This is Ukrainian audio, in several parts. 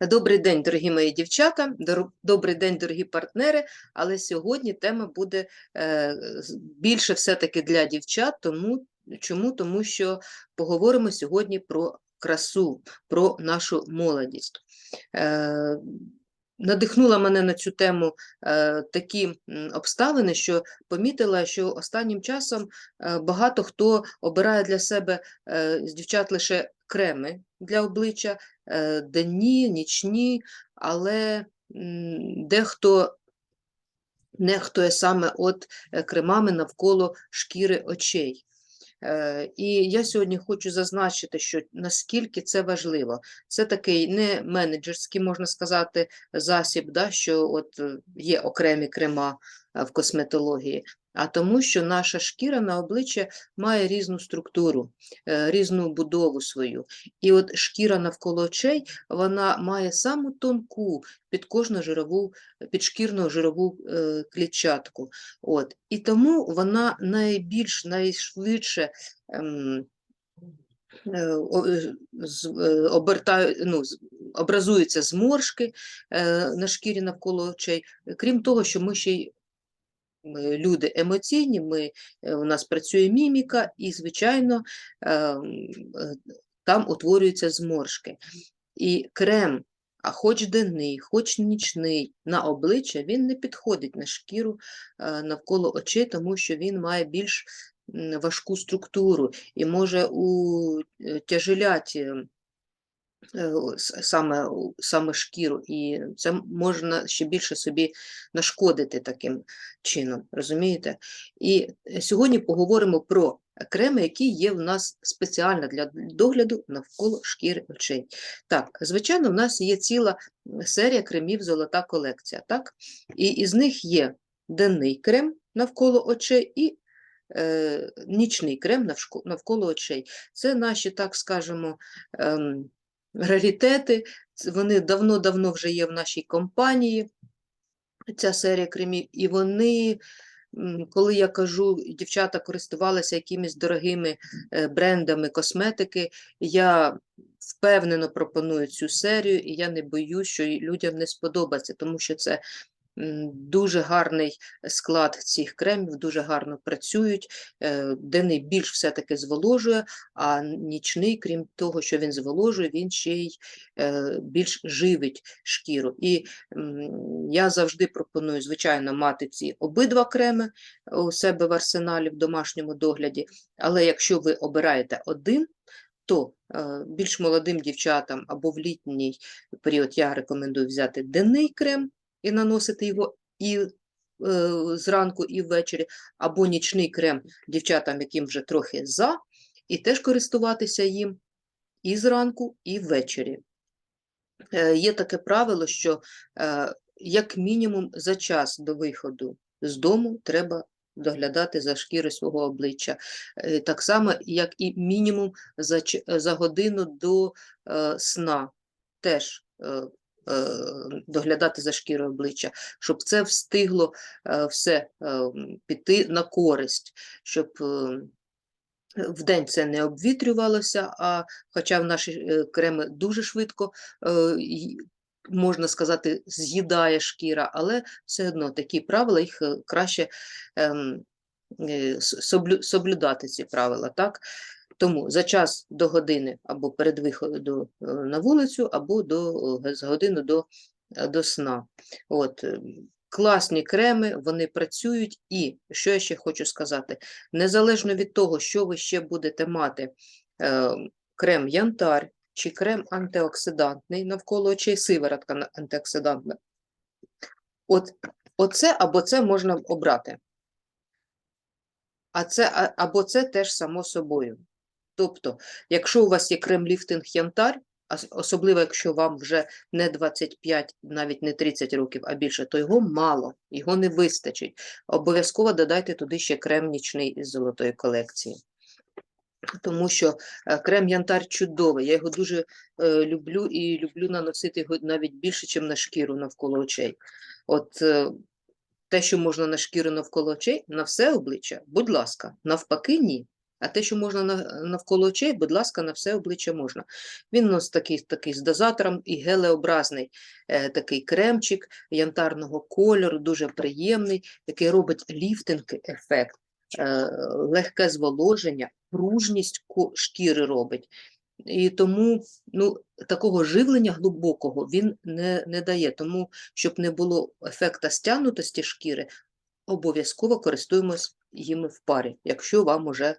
Добрий день, дорогі мої дівчата, добрий день, дорогі партнери. Але сьогодні тема буде е, більше все-таки для дівчат. Тому чому? Тому що поговоримо сьогодні про красу, про нашу молодість. Е, Надихнула мене на цю тему е, такі обставини, що помітила, що останнім часом багато хто обирає для себе з дівчат лише креми для обличчя, денні, нічні, але дехто нехтує саме от е, кремами навколо шкіри очей. Е, І я сьогодні хочу зазначити, що наскільки це важливо. Це такий не менеджерський, можна сказати, засіб, да, що от е, є окремі крема е, в косметології, а тому, що наша шкіра на обличчя має різну структуру, е, різну будову свою. І от шкіра навколо очей вона має саму тонку підкожну жирову, підшкірну жирову е, клітчатку. От. І тому вона найбільш найшвидше ем, е, о- з- обертаю, ну, образуються зморшки на шкірі навколо очей. Крім того, що ми ще й ми люди емоційні, ми, у нас працює міміка, і, звичайно, ем, е, там утворюються зморшки. І крем, а хоч денний, хоч нічний, на обличчя він не підходить на шкіру е, навколо очей, тому що він має більш важку структуру і може утяжеляти е, о, с- саме, саме шкіру, і це можна ще більше собі нашкодити таким чином, розумієте? І е, сьогодні поговоримо про креми, які є в нас спеціально для догляду навколо шкіри очей. Так, звичайно, в нас є ціла серія кремів золота колекція, так? І із них є денний крем навколо очей і е, нічний крем навколо очей. Це наші, так скажемо, ем, раритети. Вони давно-давно вже є в нашій компанії, ця серія кремів, і вони, коли я кажу, дівчата користувалися якимись дорогими е, брендами косметики, я впевнено пропоную цю серію, і я не боюсь, що людям не сподобається, тому що це дуже гарний склад цих кремів, дуже гарно працюють. е, Денний більш все-таки зволожує, а нічний, крім того, що він зволожує, він ще й е, більш живить шкіру. І я завжди пропоную, звичайно, мати ці обидва креми у себе в арсеналі в домашньому догляді. Але якщо ви обираєте один, то е, більш молодим дівчатам або в літній період я рекомендую взяти денний крем і наносити його і е, зранку, і ввечері, або нічний крем дівчатам, яким вже трохи за, і теж користуватися їм і зранку, і ввечері. Е, Є таке правило, що е, як мінімум за час до виходу з дому треба доглядати за шкірою свого обличчя. Е, Так само, як і мінімум за, за годину до е, сна теж е, доглядати за шкірою обличчя, щоб це встигло е, все е, піти на користь, щоб е, Вдень це не обвітрювалося, а хоча в наші е, креми дуже швидко, е, можна сказати, з'їдає шкіра, але все одно такі правила, їх е, краще ем, е, соблюдати ці правила. Так? Тому за час до години або перед виходом е, на вулицю, або до, е, за годину до, е, до сна. От, класні креми, вони працюють. І що я ще хочу сказати? Незалежно від того, що ви ще будете мати, крем янтар чи крем антиоксидантний навколо очей, сиворотка антиоксидантна. От, оце або це можна обрати. А це, або це теж само собою. Тобто, якщо у вас є крем-ліфтинг янтар, особливо якщо вам вже не 25, навіть не 30 років, а більше, то його мало, його не вистачить. Обов'язково додайте туди ще крем нічний із золотої колекції. Тому що е, крем янтар чудовий, я його дуже е, люблю і люблю наносити його навіть більше, ніж на шкіру навколо очей. От е, те, що можна на шкіру навколо очей, на все обличчя, будь ласка, навпаки, ні. А те, що можна навколо очей, будь ласка, на все обличчя можна. Він у нас такий, такий з дозатором і гелеобразний е, такий кремчик янтарного кольору, дуже приємний, який робить ліфтинг-ефект, е, легке зволоження, пружність шкіри робить. І тому ну, такого живлення глибокого він не, не дає. Тому, щоб не було ефекта стягнутості шкіри, обов'язково користуємось їми в парі, якщо вам уже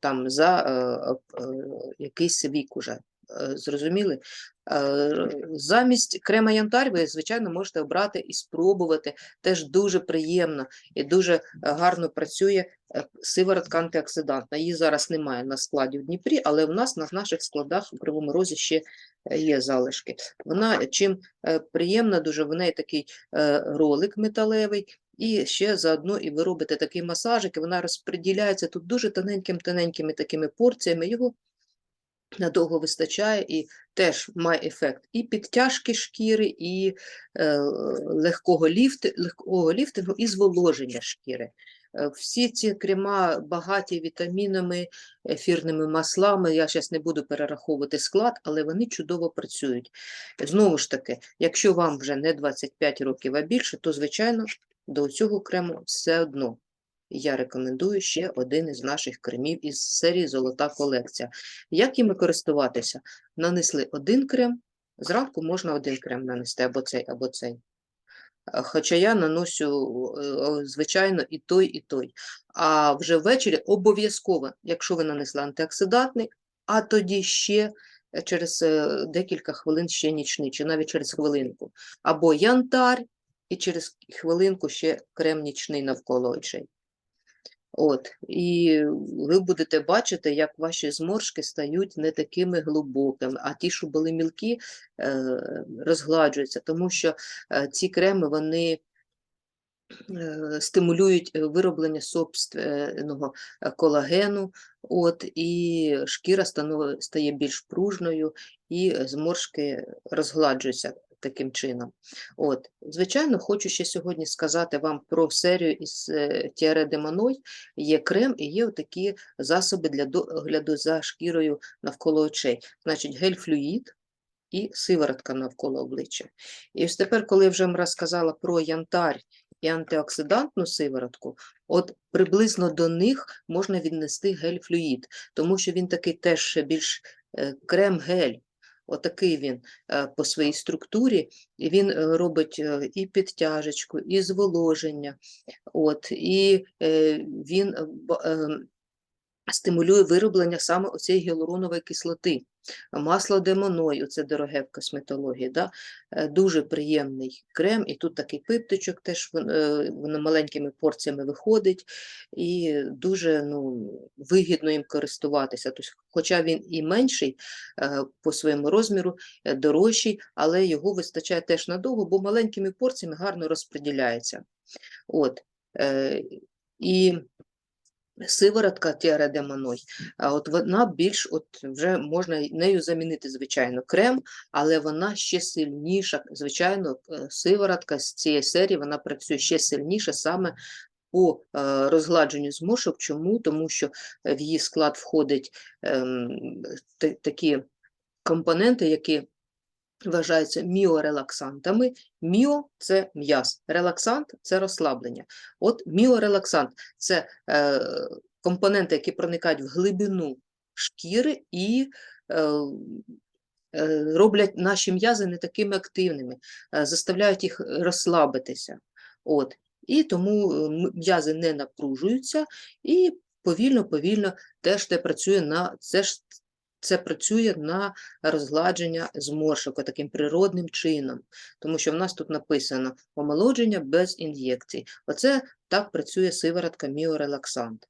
там за е, е, якийсь вік уже. Е, Зрозуміли? Замість крема янтарь ви, звичайно, можете обрати і спробувати. Теж дуже приємно і дуже гарно працює сиворотка антиоксидантна. Її зараз немає на складі в Дніпрі, але в нас на наших складах у Кривому Розі ще є залишки. Вона чим приємна, дуже в неї такий ролик металевий, і ще заодно і ви робите такий масажик, і вона розподіляється тут дуже тоненькими-тоненькими такими порціями. Його надовго вистачає і теж має ефект і підтяжки шкіри, і е, легкого, ліфти, легкого ліфтингу, і зволоження шкіри. Е, Всі ці крема багаті вітамінами, ефірними маслами. Я зараз не буду перераховувати склад, але вони чудово працюють. Знову ж таки, якщо вам вже не 25 років, а більше, то, звичайно, до цього крему все одно. Я рекомендую ще один із наших кремів із серії Золота колекція. Як іми користуватися? Нанесли один крем, зранку можна один крем нанести, або цей, або цей. Е, Хоча я наношу, е, звичайно, і той, і той. А вже ввечері обов'язково, якщо ви нанесли антиоксидантний, а тоді ще е, через декілька хвилин ще нічний, чи навіть через хвилинку. Або янтар, і через хвилинку ще крем нічний навколо очей. От, і ви будете бачити, як ваші зморшки стають не такими глибокими, а ті, що були мілкі, е, розгладжуються, тому що е, ці креми вони е, стимулюють вироблення собственного колагену, от, і шкіра стає більш пружною, і зморшки розгладжуються таким чином. От, звичайно, хочу ще сьогодні сказати вам про серію із е, Тіаре де Є крем і є такі засоби для догляду за шкірою навколо очей. Значить, гель-флюїд і сиворотка навколо обличчя. І ось тепер, коли я вже вам розказала про янтарь і антиоксидантну сиворотку, от приблизно до них можна віднести гель-флюїд, тому що він такий теж більш е, крем-гель. Отакий він е, по своїй структурі, і він е, робить е, і підтяжечку, і зволоження, от, і він е, б- е, стимулює вироблення саме оцієї гіалуронової кислоти. Масло демоной, це дороге в косметології, да? е, дуже приємний крем, і тут такий пиптичок теж е, воно маленькими порціями виходить, і дуже ну, вигідно їм користуватися. Тобто, хоча він і менший е, по своєму розміру, дорожчий, але його вистачає теж надовго, бо маленькими порціями гарно розподіляється. От, і сиворотка Тіаре де Маной, а от вона більш, от вже можна нею замінити, звичайно, крем, але вона ще сильніша. Звичайно, е, сиворотка з цієї серії вона працює ще сильніше саме по е, розгладженню зморшок. Чому? Тому що в її склад входить ем, такі компоненти, які вважаються міорелаксантами. Міо – це м'яз, релаксант – це розслаблення. От міорелаксант – це е, компоненти, які проникають в глибину шкіри і е, е, роблять наші м'язи не такими активними, е, заставляють їх розслабитися. От. І тому е, м'язи не напружуються і повільно-повільно теж те працює на це ж це працює на розгладження зморшок таким природним чином, тому що в нас тут написано омолодження без ін'єкцій. Оце так працює сиворотка міорелаксант.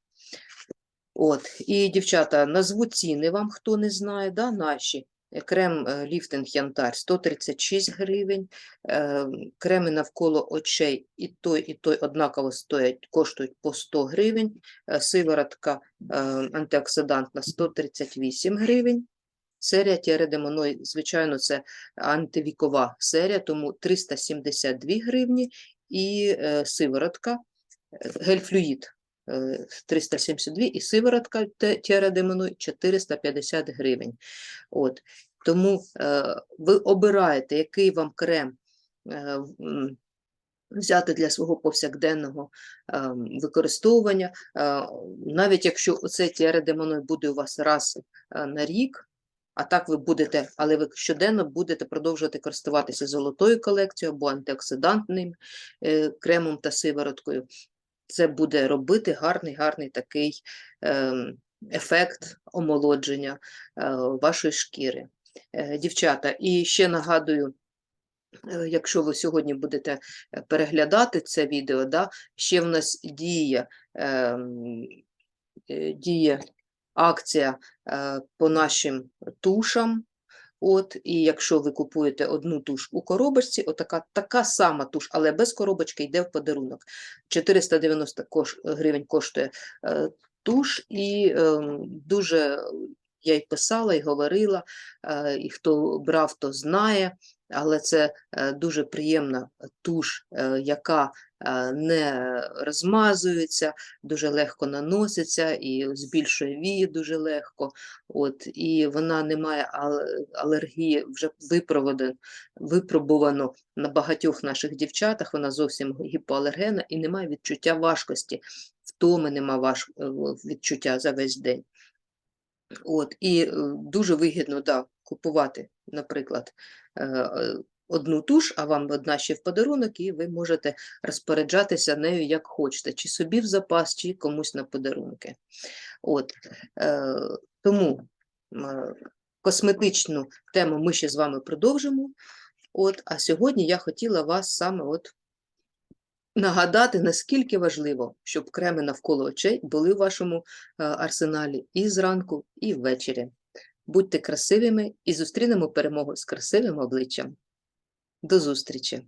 От, і, дівчата, назву ціни вам, хто не знає, да, наші. Крем е, ліфтинг янтарь 136 гривень, е, креми навколо очей і той, і той однаково стоять, коштують по 100 гривень, е, сиворотка антиоксидантна 138 гривень. Серія Тіаре де звичайно, це антивікова серія, тому 372 гривні, і сиворотка, гель-флюїд 372 і сиворотка тіарадимону 450 гривень. От. Тому е, ви обираєте, який вам крем е, взяти для свого повсякденного ем, використовування. Е, Навіть якщо оцей тіаредемоной буде у вас раз е, на рік, а так ви будете, але ви щоденно будете продовжувати користуватися золотою колекцією або антиоксидантним е, кремом та сивороткою. Це буде робити гарний, гарний такий ем, ефект омолодження е, вашої шкіри. Е, Дівчата, і ще нагадую, е, якщо ви сьогодні будете переглядати це відео, да, ще в нас діє, ем, діє акція по нашим тушам. От, і якщо ви купуєте одну туш у коробочці, отака така сама туш, але без коробочки йде в подарунок. 490 кош, гривень коштує е, туш, і е, дуже я й писала, і говорила, е, і хто брав, то знає, але це е, дуже приємна туш, е, яка е, не розмазується, дуже легко наноситься і збільшує вії дуже легко. От, і вона не має алергії, вже випробувано на багатьох наших дівчатах, вона зовсім гіпоалергенна і немає відчуття важкості, втоми нема важ... відчуття за весь день. От, і дуже вигідно да, купувати, наприклад, е, е, одну туш, а вам одна ще в подарунок, і ви можете розпоряджатися нею як хочете, чи собі в запас, чи комусь на подарунки. От, е, тому косметичну тему ми ще з вами продовжимо. От, а сьогодні я хотіла вас саме от нагадати, наскільки важливо, щоб креми навколо очей були в вашому арсеналі і зранку, і ввечері. Будьте красивими і зустрінемо перемогу з красивим обличчям. До зустрічі!